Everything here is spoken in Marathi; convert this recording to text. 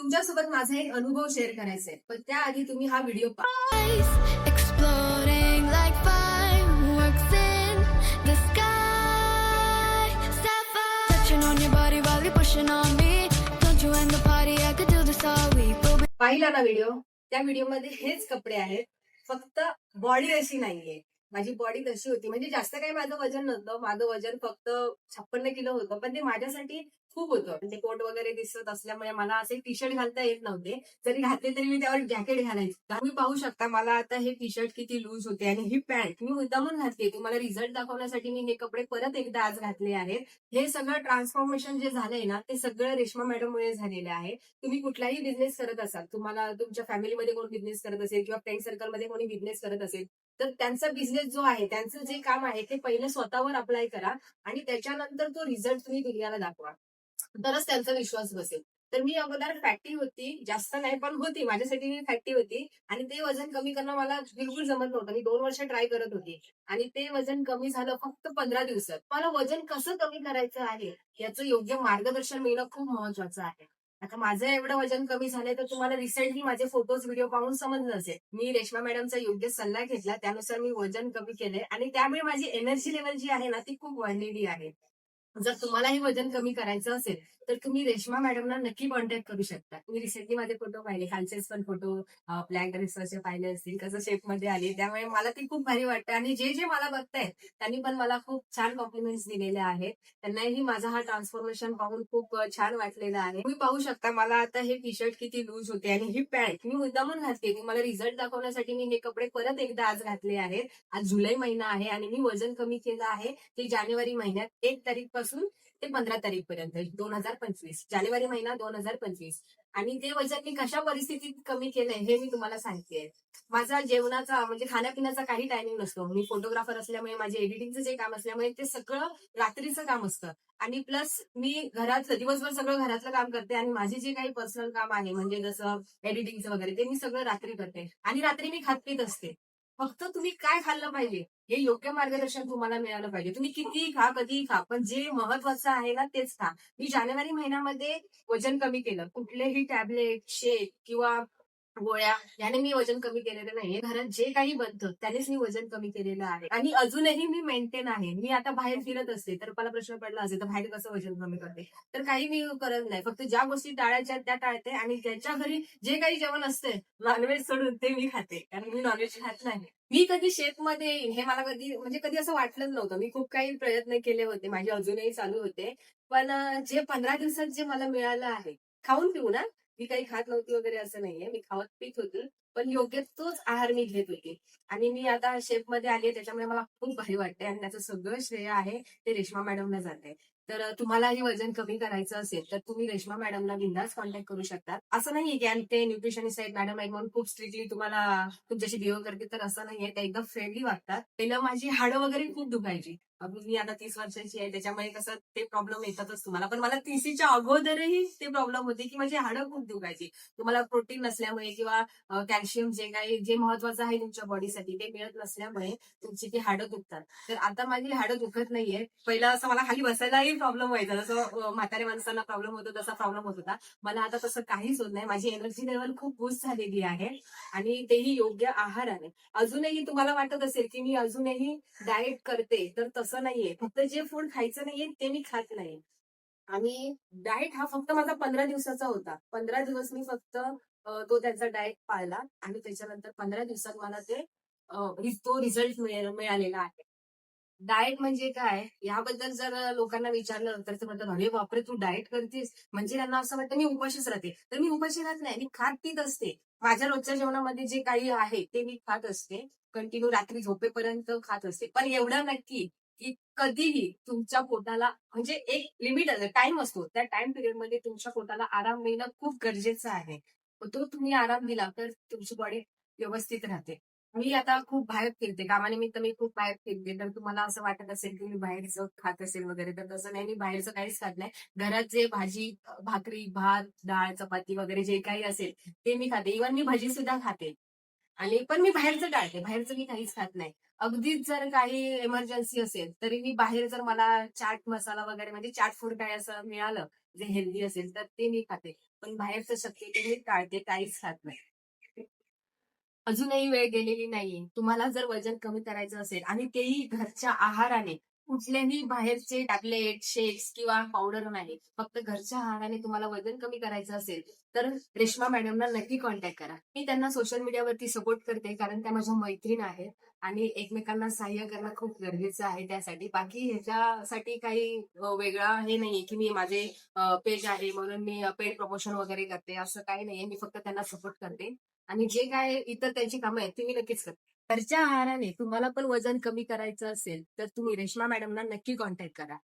तुमच्यासोबत माझा एक अनुभव शेअर करायचा आहे पण त्याआधी तुम्ही हा व्हिडिओ पाहिला ना व्हिडिओ त्या व्हिडिओमध्ये हेच कपडे आहेत. फक्त बॉडी अशी नाहीये. माझी बॉडी तशी होती. म्हणजे जास्त काही माझं वजन नव्हतं. माझं वजन फक्त छप्पन्न किलो होतं. पण ते माझ्यासाठी खूप होतं. म्हणजे कोट वगैरे दिसत असल्यामुळे मला असे टी शर्ट घालता येत नव्हते. जरी घातले तरी मी त्यावर जॅकेट घालायचे. तुम्ही पाहू शकता मला आता हे टी शर्ट किती लूज होते आणि ही पॅन्ट मी मुद्दामून घातली तुम्हाला रिझल्ट दाखवण्यासाठी मी हे कपडे परत एकदा आज घातले आहेत. हे सगळं ट्रान्सफॉर्मेशन जे झालंय ना ते सगळं रेश्मा मॅडममुळे झालेलं आहे. तुम्ही कुठलाही बिझनेस करत असाल तुम्हाला तुमच्या फॅमिलीमध्ये कोण बिझनेस करत असेल किंवा फ्रेंड सर्कलमध्ये कोणी बिझनेस करत असेल तर त्यांचा बिझनेस जो आहे त्यांचं जे काम आहे ते पहिलं स्वतःवर अप्लाय करा आणि त्याच्यानंतर तो रिझल्ट तुम्ही दुनियाला दाखवा. तरच त्यांचा विश्वास बसेल. तर मी अगोदर फॅक्टी होती जास्त नाही पण होती. माझ्यासाठी मी फॅक्टी होती आणि ते वजन कमी करणं मला बिलकुल जमत नव्हतं. मी दोन वर्ष ट्राय करत होती आणि ते वजन कमी झालं फक्त पंधरा दिवसात. मला वजन कसं कमी करायचं आहे याचं योग्य मार्गदर्शन मिळणं खूप महत्वाचं आहे. आता माझं एवढं वजन कमी झालंय तर तुम्हाला रिसेंटली माझे फोटोज व्हिडिओ पाहून समजलं असेल. मी रेश्मा मॅडमचा योग्य सल्ला घेतला. त्यानुसार मी वजन कमी केलंय. आणि त्यामुळे माझी एनर्जी लेवल जी आहे ना ती खूप वाढलेली आहे. जर तुम्हाला हे वजन कमी करायचं असेल तर तुम्ही रेश्मा मॅडमना नक्की कॉन्टॅक्ट करू शकता. तुम्ही रिसेंटली माझे फोटो पाहिले. खालचेच पण फोटो ब्लॅक ड्रेसवरचे पाहिले असतील कसं शेपमध्ये आले. त्यामुळे मला ती खूप भारी वाटतं. आणि जे जे मला बघतायत त्यांनी पण मला खूप छान कॉम्प्लिमेंट्स दिलेले आहेत. त्यांनाही माझा हा ट्रान्सफॉर्मेशन पाहून खूप छान वाटलेलं आहे. तुम्ही पाहू शकता मला आता हे टी शर्ट किती लूज होते आणि ही पॅन्ट मी मुद्दामून घातली तुम्हाला रिझल्ट दाखवण्यासाठी मी हे कपडे परत एकदा आज घातले आहेत. आज जुलै महिना आहे आणि मी वजन कमी केलं आहे. ते जानेवारी महिन्यात एक तारीख पासून ते पंधरा तारीख पर्यंत दोन हजार पंचवीस जानेवारी महिना दोन हजार पंचवीस. आणि ते वजन मी कशा परिस्थितीत कमी केलंय हे मी तुम्हाला सांगते माझा जेवणाचा म्हणजे खाण्यापिण्याचा काही टायमिंग नसतो. मी फोटोग्राफर असल्यामुळे माझे एडिटिंगचं जे काम असल्यामुळे ते सगळं रात्रीचं काम असतं. आणि प्लस मी घरात दिवसभर सगळं घरातलं काम करते आणि माझे जे काही पर्सनल काम आहे म्हणजे जसं एडिटिंगचं वगैरे ते मी सगळं रात्री करते. आणि रात्री मी खात पीत असते. फक्त तुम्ही काय खाल्लं पाहिजे? हे योग्य मार्गदर्शन तुम्हाला मिळालं पाहिजे. तुम्ही कितीही खा कधीही खा पण जे महत्वाचं आहे ना तेच खा. मी जानेवारी महिन्यामध्ये वजन कमी केलं. कुठलेही टॅबलेट शेक किंवा गोळ्या याने मी वजन कमी केलेलं नाहीये. घरात जे काही बनतं त्यानेच मी वजन कमी केलेलं आहे. आणि अजूनही मी मेंटेन आहे. मी आता बाहेर फिरत असते तर मला प्रश्न पडला असेल तर बाहेर कसं वजन कमी करते? तर काही मी करत नाही. फक्त ज्या गोष्टी टाळायच्या त्या टाळते आणि त्याच्या घरी जे काही जेवण असते नॉनव्हेज सोडून ते मी खाते. कारण मी नॉनव्हेज खात नाही. मी कधी शेतमध्ये येईन हे मला कधी म्हणजे कधी असं वाटलं नव्हतं. मी खूप काही प्रयत्न केले होते. माझे अजूनही चालू होते. पण जे पंधरा दिवसात जे मला मिळालं आहे खाऊन पिऊ ना मी काही खात नव्हती वगैरे असं नाहीये. मी खावत पीत होती. पण योग्य तोच आहार मी घेत होती. आणि मी आता शेपमध्ये आली त्याच्यामुळे मला खूप भारी वाटते आणि त्याचं सगळं श्रेय आहे ते रेश्मा मॅडमला जाते तर तुम्हाला हे वजन कमी करायचं असेल तर तुम्ही रेश्मा मॅडमला बिंदास कॉन्टॅक्ट करू शकता. असं नाहीये की आणि ते न्यूट्रिशनिस्ट आहेत मॅडम आहेत म्हणून खूप स्ट्रिक्टली तुम्हाला तुमच्याशी डिओ करते तर असं नाहीये. त्या एकदम फ्रेंडली वागतात. पहिलं माझी हाडं वगैरे खूप दुखायची. अगदी मी आता तीस वर्षाची आहे त्याच्यामुळे कसं ते प्रॉब्लेम येतातच तुम्हाला. पण मला तीसीच्या अगोदरही ते प्रॉब्लेम होते की माझी हाडं खूप दुखायची. तुम्हाला प्रोटीन नसल्यामुळे किंवा कॅल्शियम जे काही जे महत्वाचं आहे तुमच्या बॉडीसाठी ते मिळत नसल्यामुळे तुमची ती हाडं दुखतात. तर आता माझी हाडं दुखत नाहीये. पहिलं असं मला खाली बसायलाही प्रॉब्लेम व्हायचा. जसं म्हाताऱ्या माणसांना प्रॉब्लेम होतो तसा प्रॉब्लेम होत होता. मला आता तसं काहीच होत नाही. माझी एनर्जी लेवल खूप बूस्ट झालेली आहे आणि तेही योग्य आहाराने. अजूनही तुम्हाला वाटत असेल की मी अजूनही डाएट करते तर तसं नाहीये. फक्त जे फूड खायचं नाहीये ते मी खात नाही आणि डाएट हा फक्त माझा पंधरा दिवसाचा होता. पंधरा दिवस मी फक्त तो त्याचा डाएट पाळला आणि त्याच्यानंतर पंधरा दिवसात मला ते तो रिझल्ट मिळालेला आहे. डाएट म्हणजे काय? याबद्दल जर लोकांना विचारलं तर ते म्हणतात अरे बापरे तू डाएट करतेस. म्हणजे त्यांना असं वाटतं मी उपाशीच राहते. तर मी उपाशी राहत नाही मी खात पीत असते. माझ्या रोजच्या जेवणामध्ये जे काही आहे ते मी खात असते. कंटिन्यू रात्री झोपेपर्यंत खात असते. पण एवढं नक्की की कधीही तुमच्या पोटाला म्हणजे एक लिमिट टाइम असतो. त्या टाइम पिरियडमध्ये तुमच्या पोटाला आराम मिळणं खूप गरजेचं आहे. तो तुम्ही आराम दिला तर तुमची बॉडी व्यवस्थित राहते. मी आता खूप बाहेर फिरते. कामानिमित्त मी खूप बाहेर फिरते. तर तुम्हाला असं वाटत असेल की मी बाहेरचं खात असेल वगैरे तर तसं नाही. मी बाहेरचं काहीच खात नाही. घरात जे भाजी भाकरी भात डाळ चपाती वगैरे जे काही असेल ते मी खाते. इव्हन मी भाजी सुद्धा खाते. आणि पण मी बाहेरचं टाळते. बाहेरचं मी काहीच खात नाही. अगदीच जर काही इमर्जन्सी असेल तरी मी बाहेर जर मला चाट मसाला वगैरे म्हणजे चाट फूड काय असं मिळालं जे हेल्दी असेल तर ते मी खाते. पण बाहेरचं शक्यतो मी टाळते काहीच खात नाही. अजूनही वेळ गेलेली नाहीये. तुम्हाला जर वजन कमी करायचं असेल आणि तेही घरच्या आहाराने कुठलेही बाहेरचे टॅबलेट शेक्स किंवा पावडर नाही. फक्त घरच्या आहाराने तुम्हाला वजन कमी करायचं असेल तर रेश्मा मॅडमना नक्की कॉन्टॅक्ट करा. मी त्यांना सोशल मीडियावरती सपोर्ट करते कारण त्या माझ्या मैत्रीण आहेत आणि एकमेकांना सहाय्य करणं खूप गरजेचं आहे त्यासाठी. बाकी ह्याच्यासाठी काही वेगळा हे नाहीये की मी माझे पेज आहे म्हणून मी पेड प्रमोशन वगैरे करते असं काही नाहीये. मी फक्त त्यांना सपोर्ट करते. आणि जे काय इतर त्यांची कामं आहेत ती मी नक्कीच करते. घरच्या आहाराने तुम्हाला पण वजन कमी करायचं असेल तर तुम्ही रेश्मा मॅडमना नक्की कॉन्टॅक्ट करा.